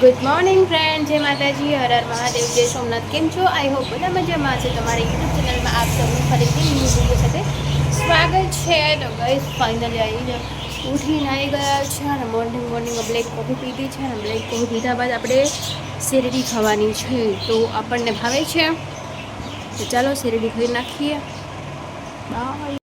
Good morning friend જય માતાજી. હર હર મહાદેવ. જય સોમનાથ. કેમ છો? આઈ હોપ બધા મજામાં છે તમારી યુટ્યુબ ચેનલમાં આપ સૌનું ફરીથી ન્યૂ વીડિયો સાથે સ્વાગત છે. તો ગઈ ફાઇનલી આવીને ઉઠીને આવી ગયા છે અને મોર્નિંગ મોર્નિંગમાં બ્લેક કોફી પીધી છે અને બ્લેક કોફી પીધા બાદ આપણે શેરડી ખાવાની છે. તો આપણને ભાવે છે. તો ચાલો શેરડી ખાઈ નાખીએ. બાય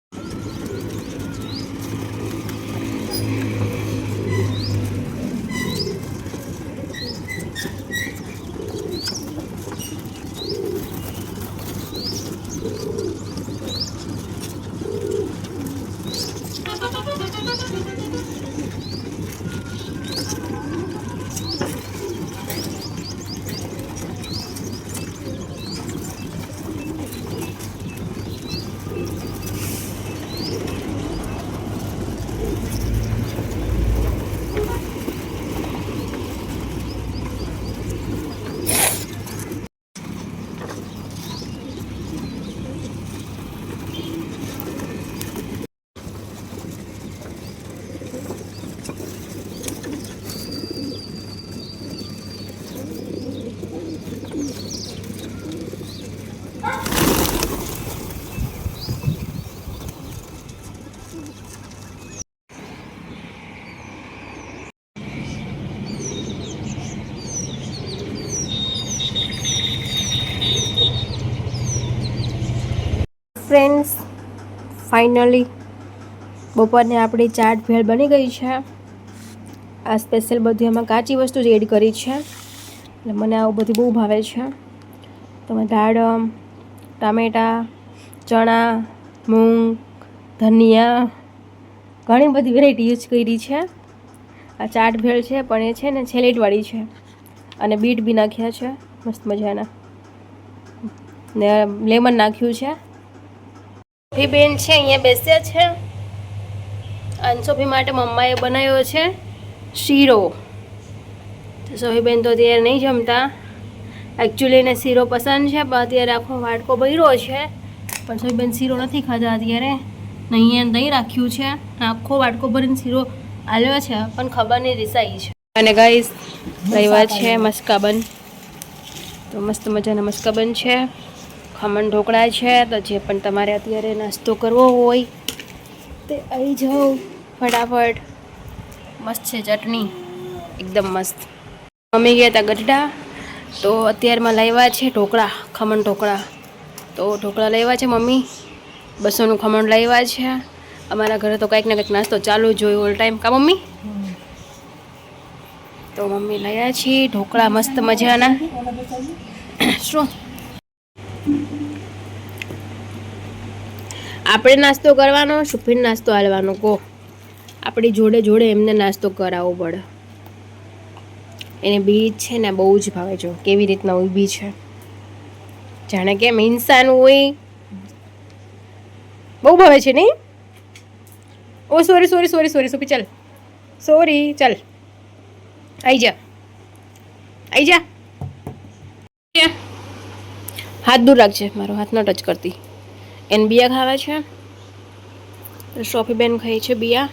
ફ્રેન્ડ્સ ફાઇનલી બપોરને આપણી ચાટ ભેળ બની ગઈ છે. આ સ્પેશિયલ બધી એમાં કાચી વસ્તુ જ એડ કરી છે. એટલે મને આવું બધું બહુ ભાવે છે. તમે દાડમ, ટામેટાં, ચણા, મૂંગ, ધનિયા, ઘણી બધી વેરાયટી યુઝ કરી છે. આ ચાટ ભેળ છે, પણ એ છે ને છેલેટવાળી છે. અને બીટ બી નાખ્યા છે, મસ્ત મજાના. ને લેમન નાખ્યું છે. બેન છે, અહીંયા બેસ્યા છે. અંશોભી માટે મમ્માએ બનાવ્યો છે શીરો. તો બેન તો અત્યારે નહીં જમતા. એકચ્યુઅલી એને શીરો પસંદ છે, પણ અત્યારે આખો વાટકો બૈરો છે. પણ સોહીબેન શીરો નથી ખાધા અત્યારે. નહીં દહીં રાખ્યું છે. આખો વાટકો ભરીને શીરો આલ્યો છે, પણ ખબર નહીં રિસાઈ છે. અને ગાઈસ રવિવાર છે મસ્કાબન. તો મસ્ત મજાના મસ્કાબન છે. ખમણ ઢોકળા છે તો જે પણ તમારે અત્યારે નાસ્તો કરવો હોય તે આવી જાઓ. ફટાફટ. મસ્ત છે ચટણી. એકદમ મસ્ત. મમ્મી ગયા હતા ગઢડા. તો અત્યારમાં લાવ્યા છે ઢોકળા, ખમણ ઢોકળા. તો ઢોકળા લાવ્યા છે મમ્મી. બસોનું ખમણ લાવ્યા છે. અમારા ઘરે તો કંઈક ને કંઈક નાસ્તો ચાલુ જ હોય ઓલ ટાઈમ. કા મમ્મી? તો મમ્મી લાવ્યા છીએ ઢોકળા મસ્ત મજાના. શું? આપણે નાસ્તો કરવાનો સુફીન નાસ્તો હાલવાનો કહો. આપણી જોડે જોડે એમને નાસ્તો કરાવવો પડે. એને બીજ છે ને બહુ જ ભાવે જો, કેવી રીતના ઊભી છે. જાણે કેમ ઇન્સાન હોય. બહુ ભાવે છે નહીં? ઓ સોરી સોરી સોરી સોરી સુપી ચાલ. સોરી ચાલ. આઈ જા. આઈ જા. હાથ દૂર રાખજે, મારો હાથ ન ટચ કરતી. એને બિયા ખાવા છે. સોફી બેન ખાઈ છે બિયા.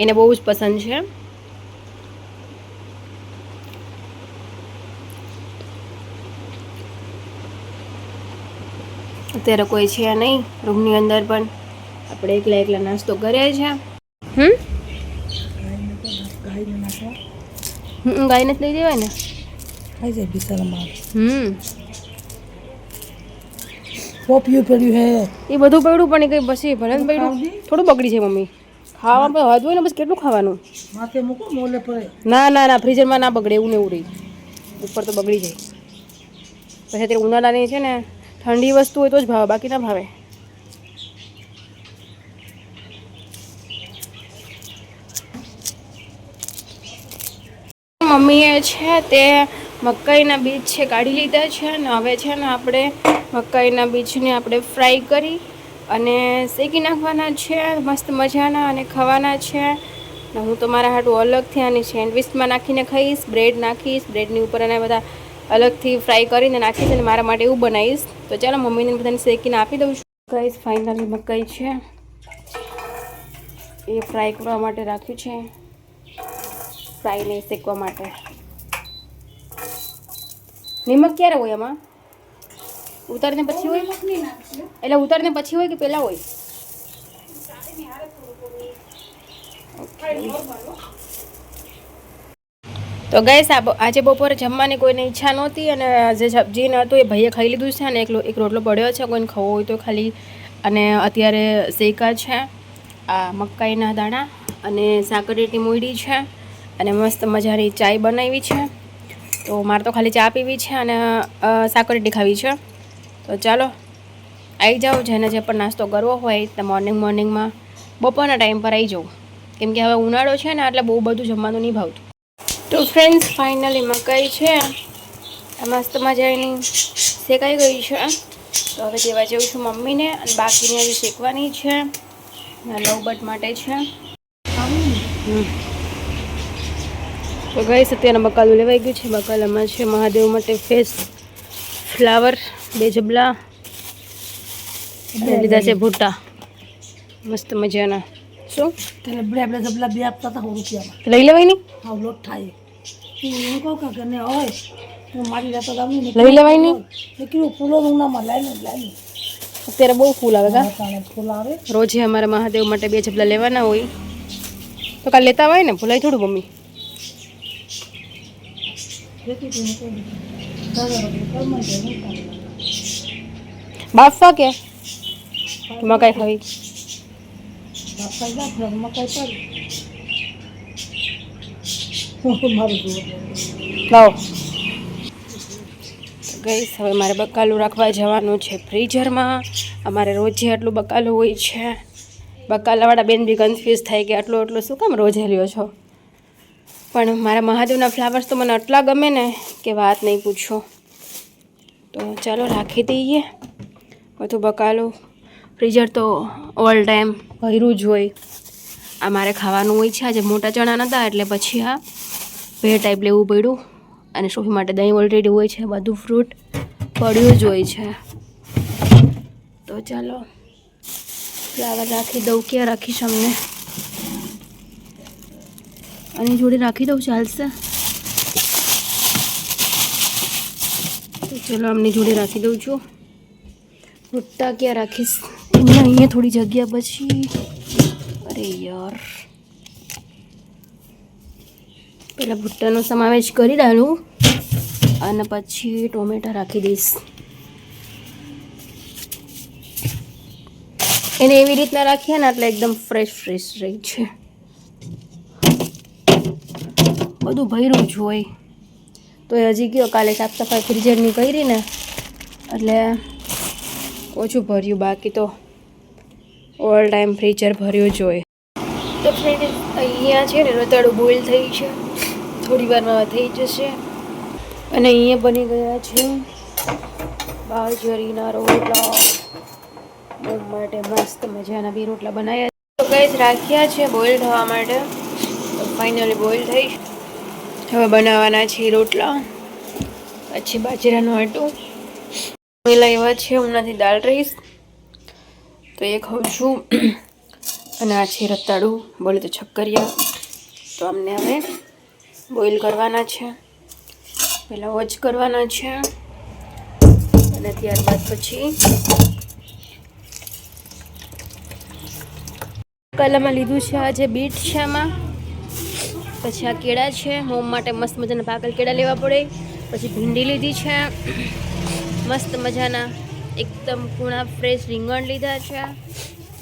એને બહુ જ પસંદ છે. અત્યારે કોઈ છે નહીં રૂમની અંદર પણ. આપણે એકલા એકલા નાસ્તો કરીએ છે. હમ? હમ ગાયને જ લઈ દેવાય ને? ખાઈ જાય બિચારામાં. હમ. પોપિયું પડ્યું હે. એ બધું પડ્યું પણ એ કંઈ પછી ભલે પડ્યું. થોડું બગડી છે મમ્મી. ખાવા પણ હદ હોય ને બસ કેટલું ખાવાનું? માથે મૂકો મોલે પડે. ના ના ના ફ્રીઝરમાં ના બગડે એવું ને એવું રહી. ઉપર તો બગડી જાય. પછી અત્યારે ઉનાળાની છે ને ઠંડી વસ્તુ હોય તો જ ભાવે બાકી ના ભાવે. મમ્મીએ છે તે મકાઈના બીજ છે કાઢી લીધા છે અને હવે છે ને આપણે મકાઈના બીજને આપણે ફ્રાય કરી અને શેકી નાખવાના છે, મસ્ત મજાના અને ખાવાના છે. હું તો મારા હાટું અલગથી આની સેન્ડવિચમાં નાખીને ખાઈશ, બ્રેડ નાખીશ, બ્રેડની ઉપર અને બધા અલગથી ફ્રાય કરીને નાખીશ અને મારા માટે એવું બનાવીશ. તો ચાલો મમ્મીને બધાને શેકીને આપી દઉં છું. ગાઈસ ફાઇનલી મકાઈ છે. એ ફ્રાય કરવા માટે રાખ્યું છે. ફ્રાય નહીં શેકવા માટે. નિમક ક્યારે હોય એમાં ઉતારીને પછી હોય? એટલે ઉતારીને પછી હોય કે પહેલાં હોય? તો ગઈસ આજે બપોરે જમવાની કોઈને ઈચ્છા નહોતી અને જે સબ્જી ન હતું એ ભાઈએ ખાઈ લીધું છે અને એક રોટલો પડ્યો છે. કોઈને ખાવો હોય તો ખાલી અને અત્યારે શેકા છે, આ મકાઈના દાણા અને સાકરેટી મૂડી છે અને મસ્ત મજાની ચાય બનાવી છે. તો મારે તો ખાલી ચા પીવી છે અને સાકરેટી ખાવી છે. તો ચાલો આવી જાઓ, જેને જે પણ નાસ્તો કરવો હોય તો મોર્નિંગ મોર્નિંગમાં બપોરના ટાઈમ પર આવી જાઉં કેમ કે હવે ઉનાળો છે ને, એટલે બહુ બધું જમવાનું નહીં ભાવતું. તો ફ્રેન્ડ્સ ફાઇનલી મકાઈ છે. મસ્ત મજાની શેકાઈ ગઈ છે. તો હવે દેવા જેવું છું મમ્મીને અને બાકીને હજી શેકવાની છે. આ માટે છે. તો ગઈ સત્યાના બકાલું લેવાઈ ગયું છે. બકાલામાં છે મહાદેવ માટે ફેસ ફ્લાવર બે જબલા લીધા છે ભૂટા. મસ્ત મજાના. શું? ત્યારે બે આપણે જબલા બે આપતા હતા રૂપિયામાં. લઈ લેવાય નહીં? હા લોટ થાય. હું કહું કે ઘરને હોય હું મારી રાતો ગામની લઈ લેવાય નહીં કીધું ફૂલો ઉનામાં લઈ લઈ અત્યારે બહુ ફૂલ આવે કા? ફૂલ આવે. રોજે અમારે મહાદેવ માટે બે જબલા લેવાના હોય. તો કાલ લેતા હોય ને ભૂલાય થોડું મમ્મી. બાફવા કે? મકાઈ ખાવી. લાવો. હવે મારે બકાલું રાખવા જવાનું છે ફ્રીઝરમાં. અમારે રોજે આટલું બકાલું હોય છે. બકાલાવાળા બેન બી કન્ફ્યુઝ થાય કે આટલું આટલું શું કામ રોજે લ્યો છો? પણ મારા મહાદેવના ફ્લાવર્સ તો મને આટલા ગમે ને કે વાત નહીં પૂછો. તો ચાલો રાખી દઈએ. બધું બકાલું. ફ્રીઝર તો ઓલ ટાઈમ ભર્યું જ હોય. આ મારે ખાવાનું હોય છે. આજે મોટા ચણા નહોતા એટલે પછી આ ભેળ ટાઈપ લેવું પડ્યું. અને સોફી માટે દહીં ઓલરેડી હોય છે. બધું ફ્રૂટ પડ્યું જ હોય છે. તો ચાલો ફ્લાવર રાખી દઉં ક્યાં રાખીશ અમને? આની જોડે રાખી દઉં ચાલશે તો ચલો આમની જોડે રાખી દઉં છું. ભુટ્ટા ક્યાં રાખીશ? અહીંયા અહીંયા થોડી જગ્યા પછી. અરે યાર. પહેલાં ભુટ્ટાનો સમાવેશ કરી ડાલું અને પછી ટોમેટા રાખી દઈશ. એને એવી રીતના રાખીએ ને એટલે એકદમ ફ્રેશ ફ્રેશ રહી છે બધું ભર્યું જ હોય. તો એ હજી ગયો કાલે સાફ સફાઈ ફ્રીઝરની કરી ને એટલે ઓછું ભર્યું, બાકી તો ઓલ ટાઈમ ફ્રીઝર ભર્યું જ હોય. તો ફ્રેન્ડ અહીંયા છે ને રતાળું બોઇલ થઈ છે. થોડી વારમાં થઈ જશે. અને અહીંયા બની ગયા છે બાજરીના રોટલા. મમ્મી માટે મસ્ત મજાના બી રોટલા બનાવ્યા તો ગઈ રાખ્યા છે બોઇલ થવા માટે. ફાઇનલી બોઇલ થઈ હવે બનાવવાના છે રોટલા. પછી બાજરાનું આટું. એવા છે, હમણાંથી દાળ રઈશ તો એ ખાઉં છું. અને આ છે રતાળું. બોલે તો છક્કરિયા. તો અમને હવે બોઇલ કરવાના છે. પહેલાં વોચ કરવાના છે. અને ત્યારબાદ પછી કલામાં લીધું છે, આ જે બીટ છે આમાં. પછી આ કેળા છે. મોમ માટે મસ્ત મજાના પાકલ કેળા લેવા પડે. પછી ભીંડી લીધી છે. મસ્ત મજાના એકદમ કૂણા ફ્રેશ રીંગણ લીધા છે.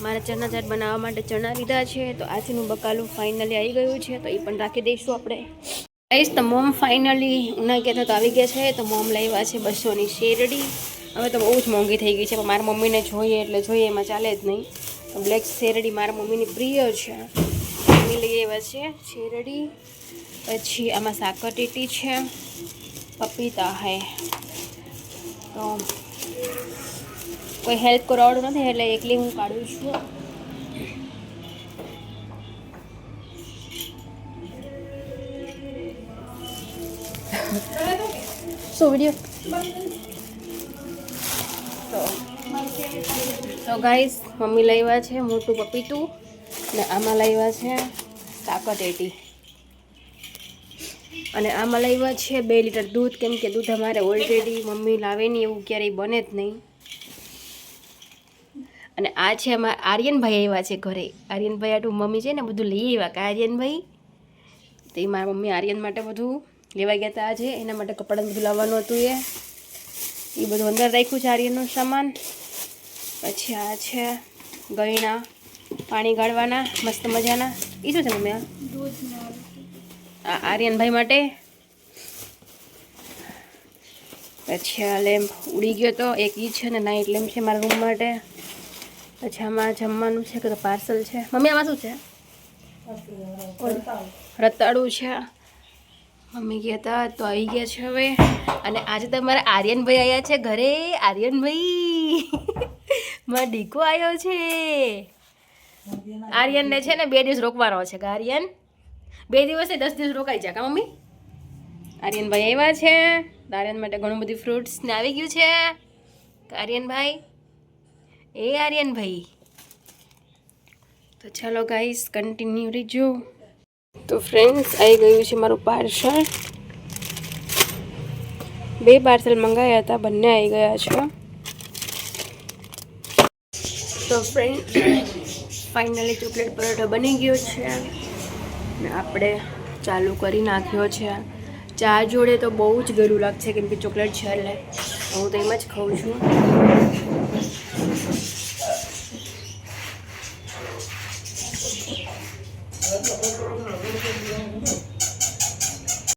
મારે ચણા ચાટ બનાવવા માટે ચણા લીધા છે. તો આથીનું બકાલું ફાઇનલી આવી ગયું છે. તો એ પણ રાખી દઈશું આપણે. લઈશ તો મોમ ફાઇનલી ઉના કહેતા તો આવી ગયા છે. તો મોમ લાવ્યા છે બસોની શેરડી. હવે તો બહુ જ મોંઘી થઈ ગઈ છે. પણ મારા મમ્મીને જોઈએ એટલે જોઈએ, એમાં ચાલે જ નહીં. બ્લેક શેરડી મારા મમ્મીની પ્રિય છે. મમ્મી લઈ આવ્યા છે. શેરડી, પછી આમાં સાકર ટીટી છે, પપીતા હે. તો કોઈ હેલ્પ કરાવડું નથી એટલે એકલી હું કાઢું છું. શું વીડિયો તો ગાઈસ મમ્મી લાવ્યા છે, મોટું પપીતું ને આમાં લાવ્યા છે સાકર એટી અને આમાં લાવ્યા છે બે લીટર દૂધ, કેમ કે દૂધ અમારે ઓલરેડી મમ્મી લાવે નહીં, એવું ક્યારેય બને જ નહીં. અને આ છે અમારા આર્યનભાઈ આવ્યા છે ઘરે. આર્યનભાઈ આટલું મમ્મી છે ને, બધું લઈ આવ્યા કે આર્યનભાઈ? તે મારા મમ્મી આર્યન માટે બધું લેવા ગયા હતા આજે, એના માટે કપડાં બધું લાવવાનું હતું એ. એ બધું અંદર રાખ્યું છે આર્યનનું સામાન. પછી આ છે ગયણા પાણી ગાળવાના, મસ્ત મજાના. એ શું છે, મમ્મી આર્યનભાઈ માટે. પછી આ લેમ્પ ઉડી ગયો તો એક ઈ છે ને નાઇટ લેમ્પ છે મારા રૂમ માટે. પછી આમાં જમવાનું છે કે પાર્સલ છે. મમ્મી, આમાં શું છે? રતાળું છે. મમ્મી ગયા હતા તો આવી ગયા છે હવે. અને આજે તમારા આર્યનભાઈ આવ્યા છે ઘરે. આર્યનભાઈ. મારો ડીકો આવ્યો છે. આર્યનને છે ને બે દિવસ રોકવાનો છે કે આર્યન. બે દિવસે દસ દિવસ રોકાઈ જાય કા મમ્મી. આર્યનભાઈ આવ્યા છે. આર્યન માટે ઘણું બધું ફ્રૂટ્સ ને આવી ગયું છે. આર્યનભાઈ. એ આર્યનભાઈ. તો ચાલો ગાઈસ કન્ટિન્યુ રીજો. તો ફ્રેન્ડ્સ આવી ગયું છે મારું પાર્સલ બે પાર્સલ મંગાવ્યા હતા, બંને આવી ગયા છે. તો ફ્રેન્ડ ફાઇનલી ચોકલેટ પરોઠો બની ગયો છે. ને આપણે ચાલુ કરી નાખ્યો છે. ચા જોડે તો બહુ જ ગરું લાગશે કેમ કે ચોકલેટ છે એટલે. હું તો એમ જ ખાઉં છું.